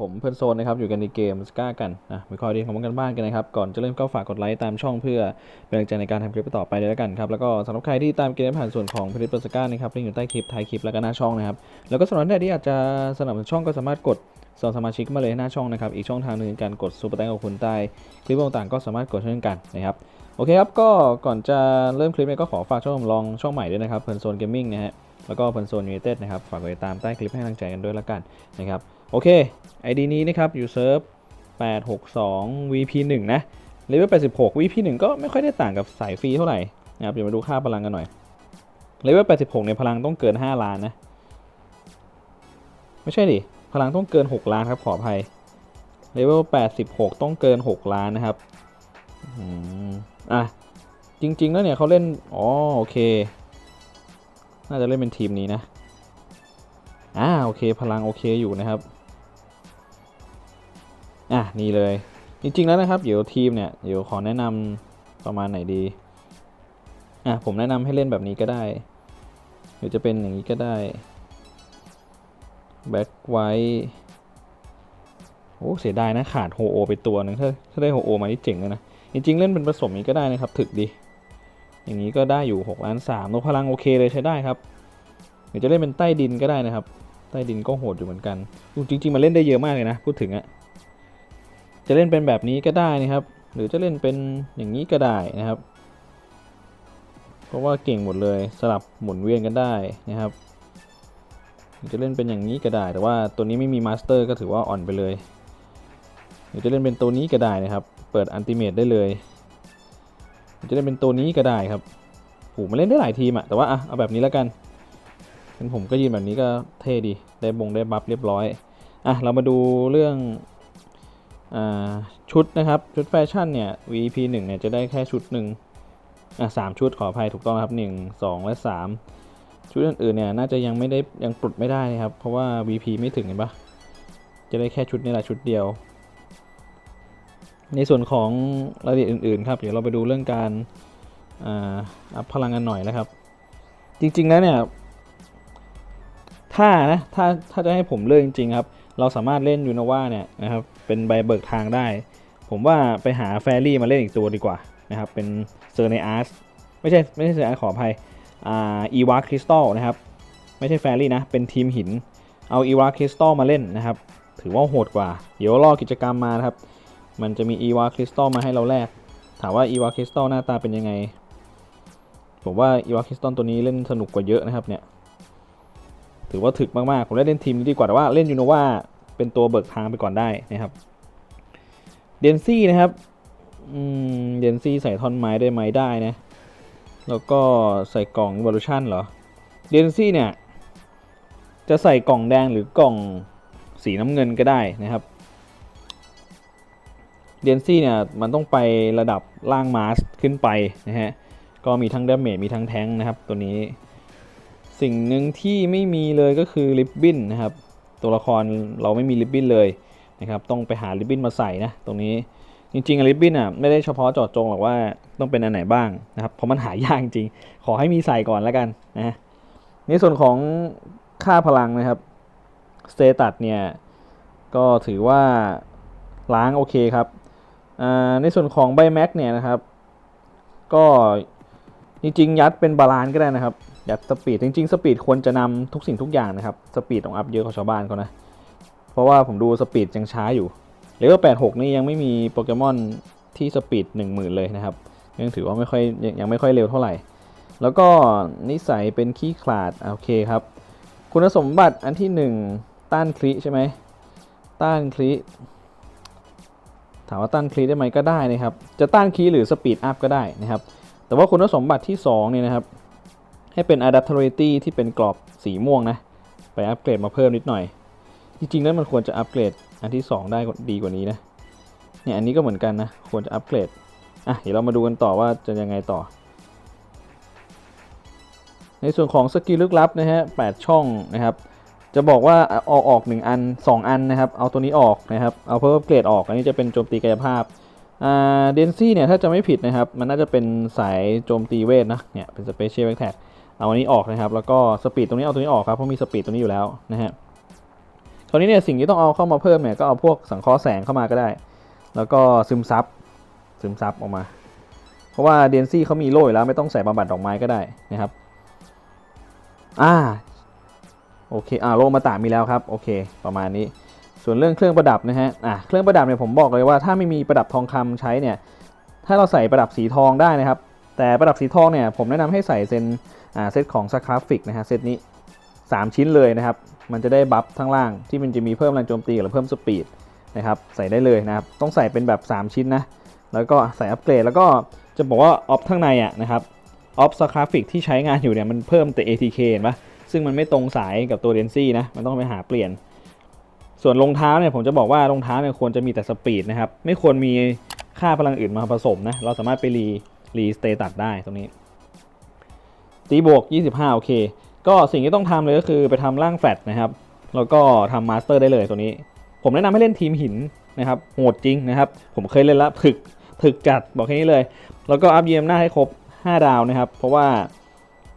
ผมเพื่อนโซนนะครับอยู่กันในเกมสก้ากันนะมีข้อดีของกันบ้านกันนะครับ ก่อนจะเริ่มก็ฝากกดไลค์ตามช่องเพื่อเป็นกำลังใจในการทำคลิปต่อไปเลยแล้วกันครับ แล้วก็สำหรับใครที่ตามเกมผ่านส่วนของผลิตภัณฑ์สก้านะครับลิงก์อยู่ใต้คลิปท้ายคลิปแล้วก็หน้าช่องนะครับ แล้วก็สำหรับท่านที่อยากจะสนับสนุนช่องก็สามารถกดสมัครสมาชิกมาเลยหน้าช่องนะครับ อีกช่องทางหนึ่งการกดซูเปอร์แตงของคุณใต้คลิปต่างๆก็สามารถกดเช่นกันนะครับ โอเคครับ ก็ก่อนจะเริ่มคลิปเนี่ยก็ขอฝากช่องลองช่องใหม่ด้วยนะครับเพื่อนโซนเกมมิ่งนะฮะ แล้วก็เพื่อนโซนยูไนเต็ดนะครับ ฝากกดติดตามใต้คลิปให้กำลังใจกันด้วยละกันนะครับ โอเค ID นี้นะครับอยู่เซิร์ฟ862 VP1 นะเลเวล86 VP1 ก็ไม่ค่อยได้ต่างกับสายฟรีเท่าไหร่นะครับเดี๋ยวมาดูค่าพลังกันหน่อยเลเวล86เนี่ยพลังต้องเกิน 5 ล้านนะ ไม่ใช่ดิ พลังต้องเกิน 6 ล้านครับขออภัยเลเวล86 ต้องเกิน 6 ล้านนะครับอืมอะจริง ๆ แล้วเนี่ยเขาเล่น อ๋อ โอเค น่าจะเล่นเป็นทีมนี้นะ อ่า โอเค พลังโอเคอยู่นะครับ อะนี่เลย จริง ๆ แล้วนะครับ เดี๋ยวทีมเนี่ยเดี๋ยวขอแนะนำประมาณไหนดีอะผมแนะนำให้เล่นแบบนี้ก็ได้หรือจะเป็นอย่างนี้ก็ได้แบ็คไว้โอ้เสียดายนะขาดโฮโอไปตัวหนึ่งถ้าถ้าได้โฮโอมานี่เจ๋งเลยนะ จริง ๆ เล่นเป็นผสมนี้ก็ได้นะครับ ถึกดี อย่างนี้ก็ได้อยู่6ล้าน3ตัวพลังโอเคเลยใช้ได้ครับหรือจะเล่นเป็นใต้ดินก็ได้นะครับ ใต้ดินก็โหดอยู่เหมือนกันจริงๆมันเล่นได้เยอะมากเลยนะ พูดถึงอะ จะเล่นเป็นแบบนี้ก็ได้นะครับ หรือจะเล่นเป็นอย่างนี้ก็ได้นะครับ เพราะว่าเก่งหมดเลยสลับหมุนเวียนกันได้นะครับจะเล่นเป็นอย่างนี้ก็ได้ แต่ว่าตัวนี้ไม่มีมาสเตอร์ก็ถือว่าอ่อนไปเลยหรือจะเล่นเป็นตัวนี้ก็ได้นะครับ เปิดอันติเมตได้เลยจะได้เป็นตัวนี้ก็ได้ครับโหมันเล่นได้หลายทีมอะแต่ว่าอะเอาแบบนี้แล้วกันเป็นผมก็ยืนแบบนี้ก็เท่ดี ได้บงได้บัฟเรียบร้อย อะ เรามาดูเรื่อง ชุดนะครับ ชุดแฟชั่นเนี่ย VP 1เนี่ยจะได้แค่ชุดหนึ่งอะสามชุดขออภัยถูกต้องครับ 1 2 และ 3 ชุดอื่นๆเนี่ยน่าจะยังไม่ได้ยังปลดไม่ได้นะครับ เพราะว่า VP ไม่ถึงเห็นปะจะได้แค่ชุดนี้แหละชุดเดียว ในส่วนของรายละเอียดอื่นๆครับ เดี๋ยวเราไปดูเรื่องการอัพพลังกันหน่อยนะครับ จริงๆแล้วเนี่ยถ้านะถ้าถ้าจะให้ผมเลือกจริงๆครับ เราสามารถเล่นยูนาวาเนี่ยนะครับ เป็นใบเบิกทางได้ ผมว่าไปหาแฟรี่มาเล่นอีกตัวดีกว่านะครับ เป็นเซอร์ในอาร์สไม่ใช่ไม่ใช่เซอร์อาร์สขออภัยอ่าอีวาคริสตัลนะครับ ไม่ใช่แฟรี่นะ เป็นทีมหิน เอาอีวาคริสตัลมาเล่นนะครับ ถือว่าโหดกว่า เดี๋ยวรอกิจกรรมมาครับ มันจะมีอีวาคริสตัลมาให้เราแลก ถามว่าอีวาคริสตัลหน้าตาเป็นยังไง ผมว่าอีวาคริสตัลตัวนี้เล่นสนุกกว่าเยอะนะครับเนี่ย ถือว่าถึกมากๆ ผมได้เล่นทีมนี้ดีกว่าแต่ว่าเล่นยูโนวา เป็นตัวเบิกทางไปก่อนได้นะครับเดนซี่นะครับเดนซี่ใส่ท่อนไม้ได้ไหมได้นะ แล้วก็ใส่กล่อง evolution เหรอเดนซี่เนี่ย จะใส่กล่องแดงหรือกล่องสีน้ำเงินก็ได้นะครับเดนซี่เนี่ยมันต้องไประดับล่างมาสขึ้นไปนะฮะ ก็มีทั้งดาเมจมีทั้งแทงนะครับตัวนี้ สิ่งหนึ่งที่ไม่มีเลยก็คือริบบิ้นนะครับ ตัวละครเราไม่มีริบบิ้นเลยนะครับต้องไปหาริบบิ้นมาใส่นะตรงนี้จริงๆริบบิ้นอะไม่ได้เฉพาะเจาะจงหรอกว่าต้องเป็นอันไหนบ้างนะครับเพราะมันหายากจริง ขอให้มีใส่ก่อนแล้วกันนะในส่วนของค่าพลังนะครับสเตตัสเนี่ยก็ถือว่าล้างโอเคครับในส่วนของใบแม็กเนี่ยนะครับ ก็จริงๆ ยัดเป็นบาลานก็ได้นะครับ ยัดสปีดจริงๆสปีดควรจะนำทุกสิ่งทุกอย่างนะครับสปีดต้องอัพเยอะกว่าชาวบ้านเขานะ เพราะว่าผมดูสปีดยังช้าอยู่เลเวล86 นี่ยังไม่มีโปเกมอนที่สปีด10,000 เลยนะครับ ยังถือว่าไม่ค่อยยังยังไม่ค่อยเร็วเท่าไหร่ แล้วก็นิสัยเป็นขี้ขลาดโอเคครับ คุณสมบัติอันที่ 1 ต้านคลิใช่ไหมต้านคลิถามว่าต้านคลีได้ไหมก็ได้นะครับ จะต้านคลีหรือสปีดอัพก็ได้นะครับ แต่ว่าคุณสมบัติที่2เนี่ยนะครับ ให้เป็น adaptability ที่เป็นกรอบสีม่วงนะ ไปอัปเกรดมาเพิ่มนิดหน่อย จริงๆแล้วมันควรจะอัปเกรดอันที่ 2 ได้ดีกว่านี้นะ เนี่ยอันนี้ก็เหมือนกันนะ ควรจะอัปเกรด อะเดี๋ยวเรามาดูกันต่อว่าจะยังไงต่อ ในส่วนของสกิลลึกลับนะฮะ8ช่องนะครับ จะบอกว่าเอาออก 1 อัน 2 อันนะครับ เอาตัวนี้ออกนะครับ เอาเพิ่มเกรดออก อันนี้จะเป็นโจมตีกายภาพอ่าเดนซี่เนี่ยถ้าจะไม่ผิดนะครับ มันน่าจะเป็นสายโจมตีเวทนะเนี่ยเป็นสเปเชียลแบ็กแท็ก เอาอันนี้ออกนะครับ แล้วก็สปีดตรงนี้เอาตัวนี้ออกครับเพราะมีสปีดตรงนี้อยู่แล้วนะฮะตอนนี้เนี่ยสิ่งที่ต้องเอาเข้ามาเพิ่มเนี่ยก็เอาพวกสังเคราะห์แสงเข้ามาก็ได้ แล้วก็ซึมซับซึมซับออกมา เพราะว่าเดนซี่เขามีโล่อยู่แล้วไม่ต้องใส่บำบัดดอกไม้ก็ได้นะครับอ่าโอเคอ่าโลมาตามีแล้วครับโอเค ประมาณนี้ ส่วนเรื่องเครื่องประดับนะฮะอ่าเครื่องประดับเนี่ยผมบอกเลยว่าถ้าไม่มีประดับทองคำใช้เนี่ยถ้าเราใส่ประดับสีทองได้นะครับ แต่ประดับสีทองเนี่ยผมแนะนำให้ใส่เซน เซตของสคราฟิกนะฮะเซตนี้ 3 ชิ้นเลยนะครับ มันจะได้บัฟทั้งล่างที่มันจะมีเพิ่มแรงโจมตีหรือเพิ่มสปีดนะครับใส่ได้เลยนะครับ ต้องใส่เป็นแบบ 3 ชิ้นนะแล้วก็ใส่อัปเกรดแล้วก็จะบอกว่าออฟข้างในอะนะครับออฟสคราฟิกที่ใช้งานอยู่เนี่ยมันเพิ่มแต่ ATK เห็นปะซึ่งมันไม่ตรงสายกับตัวเดนซี่นะมันต้องไปหาเปลี่ยน ส่วนรองเท้าเนี่ยผมจะบอกว่ารองเท้าเนี่ยควรจะมีแต่สปีดนะครับไม่ควรมีค่าพลังอื่นมาผสมนะเราสามารถไปรีรีสเตตัสได้ตรงนี้ ตีบวก 25 โอเค ก็สิ่งที่ต้องทำเลยก็คือไปทำร่างแฟลตนะครับ แล้วก็ทำมาสเตอร์ได้เลยตัวนี้ ผมแนะนำให้เล่นทีมหินนะครับ โหดจริงนะครับ ผมเคยเล่นแล้วถึกถึกจัดบอกแค่นี้เลย แล้วก็อัพเยียมหน้าให้ครบ 5 ดาวนะครับ เพราะว่า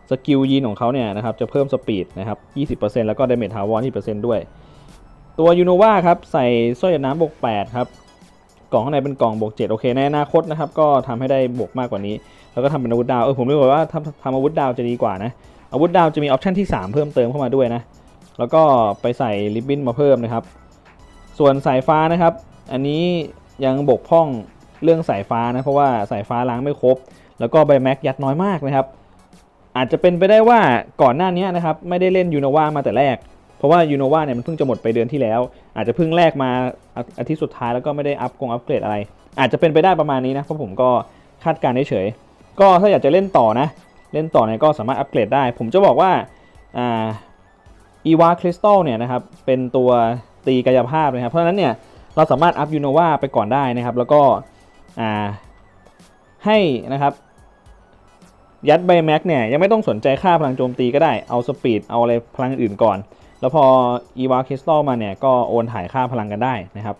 สกิลยีนของเขาเนี่ยนะครับจะเพิ่มสปีดนะครับ 20%แล้วก็ดาเมจทาวอน20%ด้วย ตัวยูโนวาครับใส่สร้อยน้ำบวก8ครับ กล่องข้างในเป็นกล่องบวก7โอเคในอนาคตนะครับก็ทำให้ได้บวกมากกว่านี้ แล้วก็ทำเป็นอาวุธดาว เออผมรู้ว่าทำทำอาวุธดาวจะดีกว่านะ อาวุธดาวจะมีออปชันที่ 3 เพิ่มเติมเข้ามาด้วยนะ แล้วก็ไปใส่ริบบิ้นมาเพิ่มนะครับ ส่วนสายฟ้านะครับ อันนี้ยังบกพร่องเรื่องสายฟ้านะ เพราะว่าสายฟ้าล้างไม่ครบ แล้วก็ใบแม็กยัดน้อยมากนะครับ อาจจะเป็นไปได้ว่าก่อนหน้านี้นะครับไม่ได้เล่นยูโนวามาแต่แรก เพราะว่ายูโนวาเนี่ยมันเพิ่งจะหมดไปเดือนที่แล้ว อาจจะเพิ่งแลกมาอาอาทิตย์สุดท้ายแล้วก็ไม่ได้อัพกงอัพเกรดอะไร อาจจะเป็นไปได้ประมาณนี้นะ เพราะผมก็คาดการณ์เฉยๆ ก็ถ้าอยากจะเล่นต่อนะ เล่นต่อเนี่ยก็สามารถอัปเกรดได้ ผมจะบอกว่าอ่าอีวาคริสตัลเนี่ยนะครับเป็นตัวตีกายภาพนะครับ เพราะฉะนั้นเนี่ยเราสามารถอัพยูโนวาไปก่อนได้นะครับ แล้วก็อ่าให้นะครับยัดใบแม็กเนี่ยยังไม่ต้องสนใจค่าพลังโจมตีก็ได้ เอาสปีด เอาอะไรพลังอื่นก่อน แล้วพออีวาคริสตัลมาเนี่ยก็โอนถ่ายค่าพลังกันได้นะครับ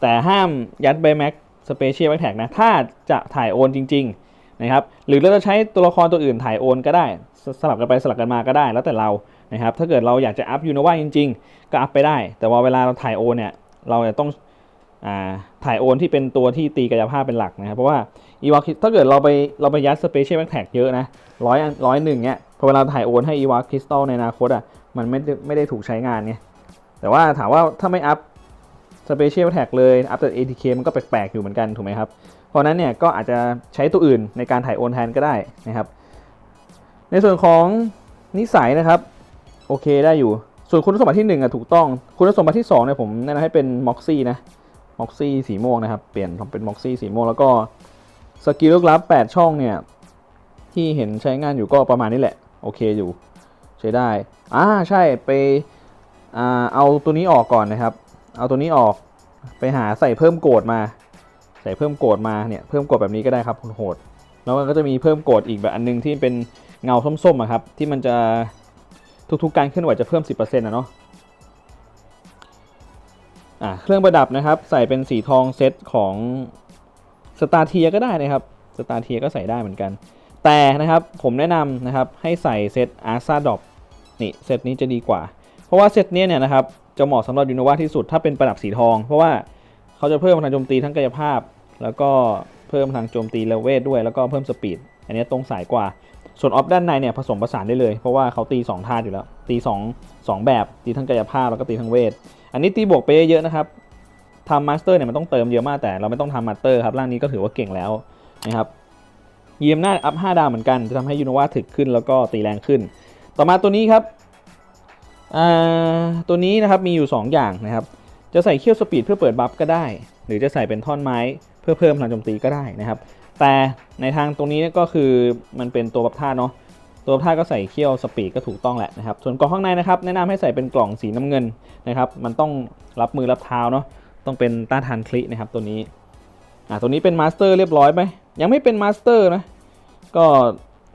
แต่ห้ามยัดใบแม็ก สเปเชียลแม็กแท็กนะ ถ้าจะถ่ายโอนจริง ๆ นะครับ หรือเราจะใช้ตัวละครตัวอื่นถ่ายโอนก็ได้สสลับกันไปสลับกันมาก็ได้แล้วแต่เรานะครับ ถ้าเกิดเราอยากจะอัพยูโนวาจริง ๆ ก็อัพไปได้ แต่ว่าเวลาเราถ่ายโอนเนี่ย เราจะต้องอถ่ายโอนที่เป็นตัวที่ตีกายภาพเป็นหลักนะครับ เพราะว่าอีวาถ้าเกิดเราไปเราไปยัดสเปเชียลแม็กแท็กเยอะนะร้อยร้อยหนึ่งเนี่ยพอเวลาถ่ายโอนให้อีวาคริสตัลในอนาคตอะมันไม่ได้ไม่ได้ถูกใช้งานไงแต่ว่าถามว่าถ้าไม่อัพ สเปเชียลแท็กเลยอัพแต่ ATK มันก็แปลกๆอยู่เหมือนกันถูกไหมครับ เพราะนั้นเนี่ยก็อาจจะใช้ตัวอื่นในการถ่ายโอนแทนก็ได้นะครับ ในส่วนของนิสัยนะครับ โอเคได้อยู่ ส่วนคุณสมบัติที่1อะถูกต้อง คุณสมบัติที่2เนี่ยผมแนะนำให้เป็นม็อกซี่นะม็อกซี่สีม่วงนะครับ เปลี่ยนทำเป็นม็อกซี่สีม่วงแล้วก็สกิลลึกลับ8ช่องเนี่ยที่เห็นใช้งานอยู่ก็ประมาณนี้แหละ โอเคอยู่ ใช้ได้ อ่าใช่ไปอ่าเอาตัวนี้ออกก่อนนะครับ เอาตัวนี้ออกไปหาใส่เพิ่มโกดมา ใส่เพิ่มโกดมาเนี่ยเพิ่มโกดแบบนี้ก็ได้ครับโหดแล้วก็จะมีเพิ่มโกดอีกแบบอันนึงที่เป็นเงาส้มๆอะครับที่มันจะทุกๆการเคลื่อนไหวจะเพิ่ม 10%นะเนาะอะเครื่องประดับนะครับ ใส่เป็นสีทองเซตของสตาร์เทียก็ได้นะครับสตาร์เทียก็ใส่ได้เหมือนกัน แต่นะครับผมแนะนำนะครับให้ใส่เซตอาร์ซาดอปนี่เซตนี้จะดีกว่า เพราะว่าเซตเนี้เนี่ยนะครับ จะเหมาะสำหรับยูโนวาที่สุดถ้าเป็นประดับสีทอง เพราะว่าเขาจะเพิ่มพลังโจมตีทั้งกายภาพ แล้วก็เพิ่มพลังโจมตีเลเวทด้วย แล้วก็เพิ่มสปีด อันนี้ตรงสายกว่า ส่วนออฟด้านในเนี่ยผสมผสานได้เลย เพราะว่าเขาตี2ท่าอยู่แล้ว ตี2 2แบบตีทั้งกายภาพแล้วก็ตีทั้งเวท อันนี้ตีบวกไปเยอะนะครับทำมาสเตอร์เนี่ยมันต้องเติมเยอะมากแต่เราไม่ต้องทำมาสเตอร์ครับร่างนี้ก็ถือว่าเก่งแล้วนะครับเยียมหน้าอัพ5ดาวเหมือนกันจะทำให้ยูโนวาถึกขึ้นแล้วก็ตีแรงขึ้น ต่อมาตัวนี้ครับ ตัวนี้นะครับมีอยู่ 2 อย่างนะครับ จะใส่เขี้ยวสปีดเพื่อเปิดบัฟก็ได้ หรือจะใส่เป็นท่อนไม้เพื่อเพิ่มพลังโจมตีก็ได้นะครับ แต่ในทางตรงนี้ก็คือมันเป็นตัวบัฟท่าเนาะตัวบัฟท่าก็ใส่เขี้ยวสปีดก็ถูกต้องแหละนะครับ ส่วนกล่องข้างในนะครับแนะนำให้ใส่เป็นกล่องสีน้ำเงินนะครับมันต้องรับมือรับเท้าเนาะต้องเป็นต้านทานคลินะครับตัวนี้อ่าตัวนี้เป็นมาสเตอร์เรียบร้อยไหมยังไม่เป็นมาสเตอร์นะก็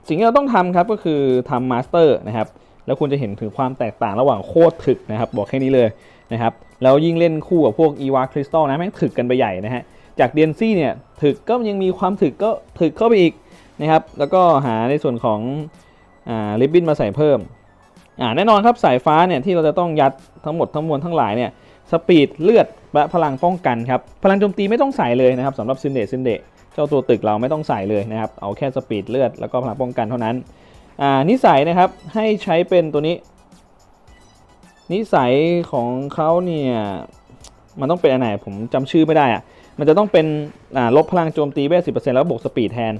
สิ่งที่เราต้องทำครับก็คือทำมาสเตอร์นะครับ แล้วคุณจะเห็นถึงความแตกต่างระหว่างโคตรถึกนะครับ บอกแค่นี้เลยนะครับแล้วยิ่งเล่นคู่กับพวกอีวาคริสตัลนะแม่งถึกกันไปใหญ่นะฮะจากเดียนซี่เนี่ยถึกก็ยังมีความถึกก็ถึกเข้าไปอีกนะครับแล้วก็หาในส่วนของลิบบินมาใส่เพิ่มอ่าแน่นอนครับสายฟ้าเนี่ยที่เราจะต้องยัดทั้งหมดทั้งมวลทั้งหลายเนี่ยสปีดเลือดและพลังป้องกันครับพลังโจมตีไม่ต้องใส่เลยนะครับสำหรับซินเดซินเดเจ้าตัวตึกเราไม่ต้องใส่เลยนะครับเอาแค่สปีดเลือดแล้วก็พลังป้องกันเท่านั้น นิสัยนะครับให้ใช้เป็นตัวนี้ นิสัยของเขาเนี่ยมันต้องเป็นอันไหนผมจำชื่อไม่ได้อะมันจะต้องเป็นลบพลังโจมตีเวทสิแล้วบวกสปีดแทน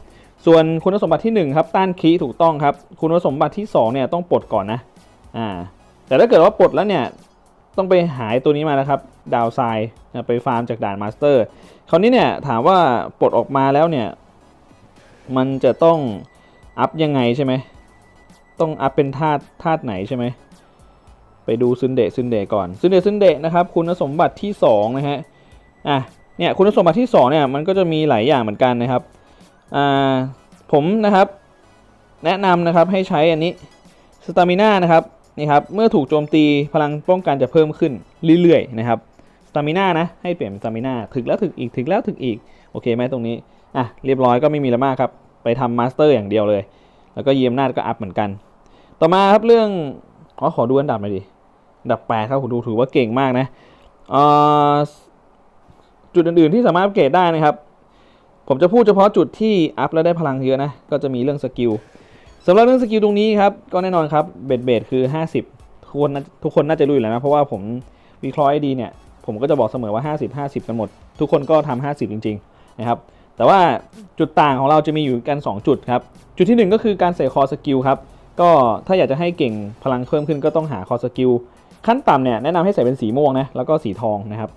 ส่วนคุณสมบัติที่ 1 ครับ ต้านคีถูกต้องครับ คุณสมบัติที่2เนี่ยต้องปลดก่อนนะอ่าแต่ถ้าเกิดว่าปลดแล้วเนี่ยต้องไปหายตัวนี้มานะครับ ดาวไซไปฟาร์มจากด่านมาสเตอร์คราวนี้เนี่ยถามว่าปลดออกมาแล้วเนี่ยมันจะต้องอัพยังไงใช่ไหม ต้องอัพเป็นธาตุธาตุไหนใช่ไหมไปดูซึนเดะซึนเดะก่อนซึนเดะซึนเดะนะครับคุณสมบัติที่2นะฮะอะเนี่ยคุณสมบัติที่2เนี่ยมันก็จะมีหลายอย่างเหมือนกันนะครับอ่าผมนะครับแนะนำนะครับให้ใช้อันนี้สตามิน่านะครับนี่ครับเมื่อถูกโจมตีพลังป้องกันจะเพิ่มขึ้นเรื่อยๆนะครับสตามิน่านะให้เปลี่ยนสตามิน่าถึกแล้วถึกอีกถึกแล้วถึกอีกโอเคไหมตรงนี้อะเรียบร้อยก็ไม่มีอะมากครับไปทำมาสเตอร์อย่างเดียวเลย แล้วก็เยี่ยมนาจก็อัพเหมือนกัน ต่อมาครับเรื่องอ๋อขอดูอันดับหน่อยดิอันดับแปดครับผมดูถือว่าเก่งมากนะจุดอื่นๆที่สามารถอัปเกรดได้นะครับ ผมจะพูดเฉพาะจุดที่อัพแล้วได้พลังเยอะนะ ก็จะมีเรื่องสกิลสำหรับเรื่องสกิลตรงนี้ครับ ก็แน่นอนครับเบดเบดคือ 50 ทุกคนทุกคนน่าจะรู้อยู่แล้วนะ เพราะว่าผมวิเคราะห์ให้ดีเนี่ย ผมก็จะบอกเสมอว่า 50 50 กันหมด ทุกคนก็ทำ50 จริง ๆ นะครับ แต่ว่าจุดต่างของเราจะมีอยู่กัน 2 จุดครับ จุดที่ 1 ก็คือการใส่คอสกิลครับ ก็ถ้าอยากจะให้เก่งพลังเพิ่มขึ้นก็ต้องหาคอสกิลขั้นต่ำเนี่ยแนะนำให้ใส่เป็นสีม่วงนะแล้วก็สีทองนะครับ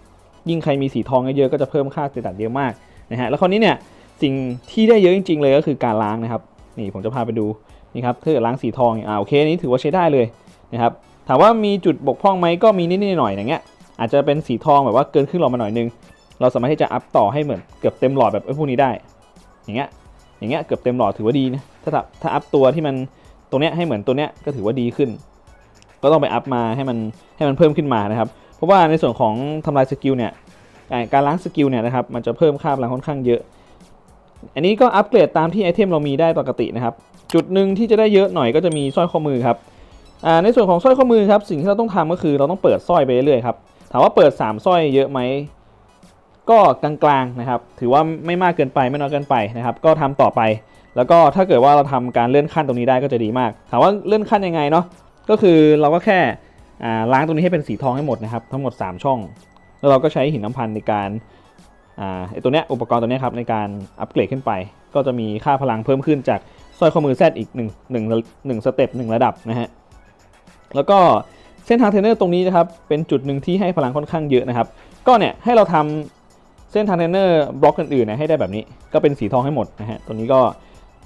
ยิ่งใครมีสีทองเยอะๆก็จะเพิ่มค่าสเตตัสเยอะมากนะฮะแล้วคราวนี้เนี่ยสิ่งที่ได้เยอะจริง ๆ เลยก็คือการล้างนะครับนี่ผมจะพาไปดูนี่ครับถ้าเกิดล้างสีทองอ่าโอเคนี้ถือว่าใช้ได้เลยนะครับถามว่ามีจุดบกพร่องไหมก็มีนิดๆหน่อยๆอย่างเงี้ยอาจจะเป็นสีทองแบบว่าเกินครึ่งหลอดมาหน่อยนึงเราสามารถที่จะอัพต่อให้เหมือนเกือบเต็มหลอดแบบไอ้พวกนี้ได้ อย่างเงี้ยอย่างเงี้ยเกือบเต็มหลอดถือว่าดีนะถ้าถ้าอัพตัวที่มัน รงเนี้ยให้เหมือนตัวเนี้ยก็ถือว่าดีขึ้น ก็ต้องไปอัพมาให้มันให้มันเพิ่มขึ้นมานะครับ เพราะว่าในส่วนของทำลายสกิลเนี่ยการล้างสกิลเนี่ยนะครับมันจะเพิ่มค่าพลังค่อนข้างเยอะ อันนี้ก็อัปเกรดตามที่ไอเทมเรามีได้ปกตินะครับ จุดหนึ่งที่จะได้เยอะหน่อยก็จะมีสร้อยข้อมือครับในส่วนของสร้อยข้อมือครับสิ่งที่เราต้องทำก็คือเราต้องเปิดสร้อยไปเรื่อยๆครับถามว่าเปิด 3 สร้อยเยอะไหมก็กลางๆนะครับ ถือว่าไม่มากเกินไปไม่น้อยเกินไปนะครับ ก็ทำต่อไป แล้วก็ถ้าเกิดว่าเราทำการเลื่อนขั้นตรงนี้ได้ก็จะดีมาก ถามว่าเลื่อนขั้นยังไงเนาะก็คือเราก็แค่ล้างตรงนี้ให้เป็นสีทองให้หมดนะครับทั้งหมด 3 ช่อง แล้วเราก็ใช้หินน้ำพันในการไอตัวเนี้ยอุปกรณ์ตัวเนี้ยครับในการอัปเกรดขึ้นไป ก็จะมีค่าพลังเพิ่มขึ้นจากสร้อยข้อมือแซดอีก1 1 1สเต็ป1ระดับนะฮะแล้วก็เส้นทางเทรนเนอร์ตรงนี้นะครับเป็นจุดหนึ่งที่ให้พลังค่อนข้างเยอะนะครับ ก็เนี่ยให้เราทำเส้นทางเทรนเนอร์บล็อกอื่นๆนี่ยให้ได้แบบนี้ ก็เป็นสีทองให้หมดนะฮะตัวนี้ก็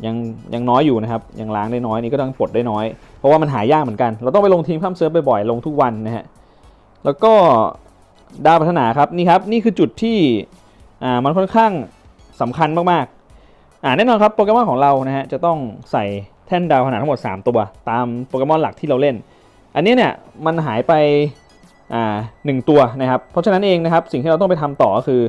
ยังยังน้อยอยู่นะครับยังล้างได้น้อยนี่ก็ต้องปลดได้น้อย เพราะว่ามันหายากเหมือนกัน เราต้องไปลงทีมข้ามเซิร์ฟบ่อยๆลงทุกวันนะฮะแล้วก็ดาวพัฒนาครับนี่ครับนี่คือจุดที่อ่ามันค่อนข้างสำคัญมากๆอ่าแน่นอนครับโปเกมอนของเรานะฮะจะต้องใส่แท่นดาวขนาดทั้งหมด 3 ตัวตามโปเกมอนหลักที่เราเล่น อันนี้เนี่ยมันหายไปอ่าหนึ่งตัวนะครับเพราะฉะนั้นเองนะครับสิ่งที่เราต้องไปทำต่อก็คือ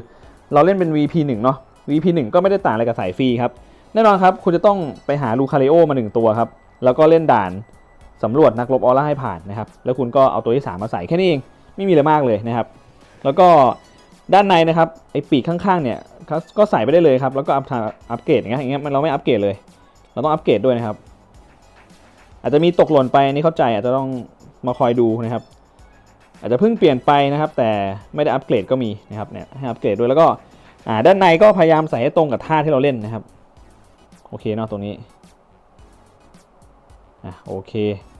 เราเล่นเป็น VP 1 เนาะ VP 1 ก็ไม่ได้ต่างอะไรกับสายฟรีครับ แน่นอนครับ คุณจะต้องไปหาลูคาริโอมา 1 ตัวครับ แล้วก็เล่นด่านสำรวจนักรบออร่าให้ผ่านนะครับ แล้วคุณก็เอาตัวที่ 3 มาใส่แค่นี้เอง ไม่มีอะไรมากเลยนะครับ แล้วก็ด้านในนะครับไอปีกข้างๆเนี่ยก็ใส่ไปได้เลยครับ แล้วก็อัพอัปเกรดอย่างเงี้ยอย่างเงี้ยมันเราไม่อัปเกรดเลย เราต้องอัปเกรดด้วยนะครับ อาจจะมีตกหล่นไปอันนี่เข้าใจอาจจะต้องมาคอยดูนะครับ อาจจะเพิ่งเปลี่ยนไปนะครับ แต่ไม่ได้อัปเกรดก็มีนะครับเนี่ยให้อัปเกรดด้วยแล้วก็ด้านในก็พยายามใส่ให้ตรงกับท่าที่เราเล่นนะครับ โอเคเนาะตรงนี้อะโอเค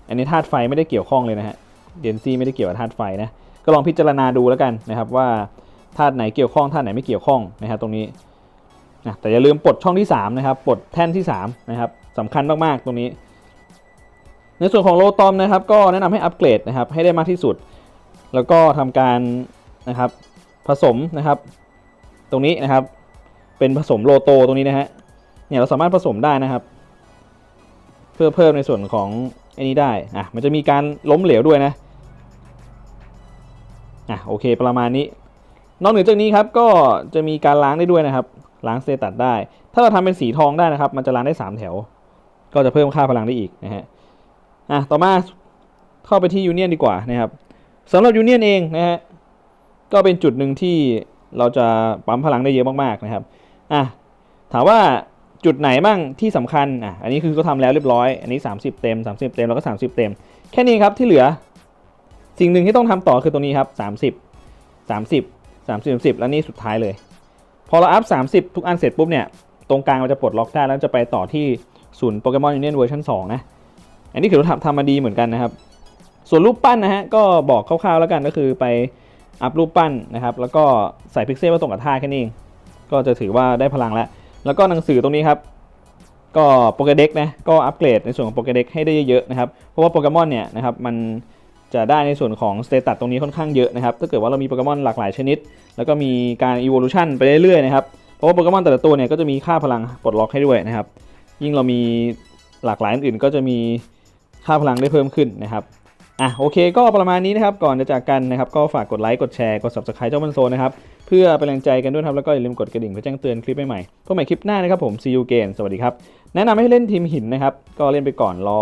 อันนี้ธาตุไฟไม่ได้เกี่ยวข้องเลยนะฮะเดนซี่ไม่ได้เกี่ยวกับธาตุไฟนะก็ลองพิจารณาดูแล้วกันนะครับว่าธาตุไหนเกี่ยวข้องธาตุไหนไม่เกี่ยวข้องนะครับตรงนี้นะแต่อย่าลืมปลดช่องที่3นะครับปลดแท่นที่3นะครับสำคัญมากๆตรงนี้ ในส่วนของโลตอมนะครับ ก็แนะนำให้อัปเกรดนะครับให้ได้มากที่สุด แล้วก็ทำการนะครับผสมนะครับ ตรงนี้นะครับ เป็นผสมโลโตตรงนี้นะฮะ เนี่ยเราสามารถผสมได้นะครับ เพื่อเพิ่มในส่วนของไอ้นี้ได้อะมันจะมีการล้มเหลวด้วยนะอะโอเคประมาณนี้ นอกเหนือจากนี้ครับก็จะมีการล้างได้ด้วยนะครับ ล้างสเตตัสได้ ถ้าเราทำเป็นสีทองได้นะครับ มันจะล้างได้ 3 แถว ก็จะเพิ่มค่าพลังได้อีกนะฮะอะต่อมาเข้าไปที่ยูเนียนดีกว่านะครับสำหรับยูเนียนเองนะฮะก็เป็นจุดหนึ่งที่เราจะปั๊มพลังได้เยอะมากๆนะครับอะถามว่า จุดไหนบ้างที่สำคัญอะอันนี้คือก็ทำแล้วเรียบร้อย อันนี้ 30 เต็ม 30 เต็มแล้วก็ 30 เต็ม แค่นี้ครับที่เหลือ สิ่งหนึ่งที่ต้องทำต่อคือตรงนี้ครับ 30 30 30 10แล้วนี่สุดท้ายเลย พอเราอัพ 30 ทุกอันเสร็จปุ๊บเนี่ย ตรงกลางเราจะปลดล็อกได้แล้วจะไปต่อที่ศูนย์โปเกมอนยูเนียนเวอร์ชัน2นะ อันนี้ถือว่าทำทำมาดีเหมือนกันนะครับ ส่วนรูปปั้นนะฮะก็บอกคร่าวๆแล้วกันก็คือไปอัพรูปปั้นนะครับแล้วก็ใส่พิกเซลมาตรงกับท่าแค่นี้เองก็จะถือว่าได้พลังแล้ว แล้วก็หนังสือตรงนี้ครับก็โปเกเด็กนะก็อัปเกรดในส่วนของโปเกเด็กให้ได้เยอะๆนะครับเพราะว่าโปเกมอนเนี่ยนะครับมันจะได้ในส่วนของสเตตัสตรงนี้ค่อนข้างเยอะนะครับถ้าเกิดว่าเรามีโปเกมอนหลากหลายชนิด แล้วก็มีการ evolution ไปเรื่อยๆนะครับเพราะว่าโปเกมอนแต่ละตัวเนี่ยก็จะมีค่าพลังปลดล็อกให้ด้วยนะครับ ยิ่งเรามีหลากหลายอื่นก็จะมีค่าพลังได้เพิ่มขึ้นนะครับ อะโอเคก็ประมาณนี้นะครับก่อนจะจากกันนะครับก็ฝากกดไลค์กดแชร์กด subscribe เจ้าบันโซนนะครับเพื่อเป็นแรงใจกันด้วยครับแล้วก็อย่าลืมกดกระดิ่งเพื่อแจ้งเตือนคลิปใหม่ๆพบใหม่คลิปหน้านะครับผม see you again สวัสดีครับ แนะนำให้เล่นทีมหินนะครับก็เล่นไปก่อนรอ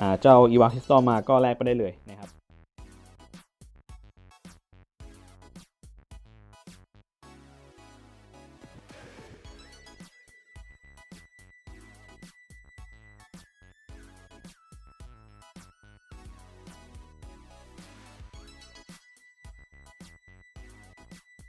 อเจ้าอีวาคิสตอมาก็แลกไปได้เลยนะครับ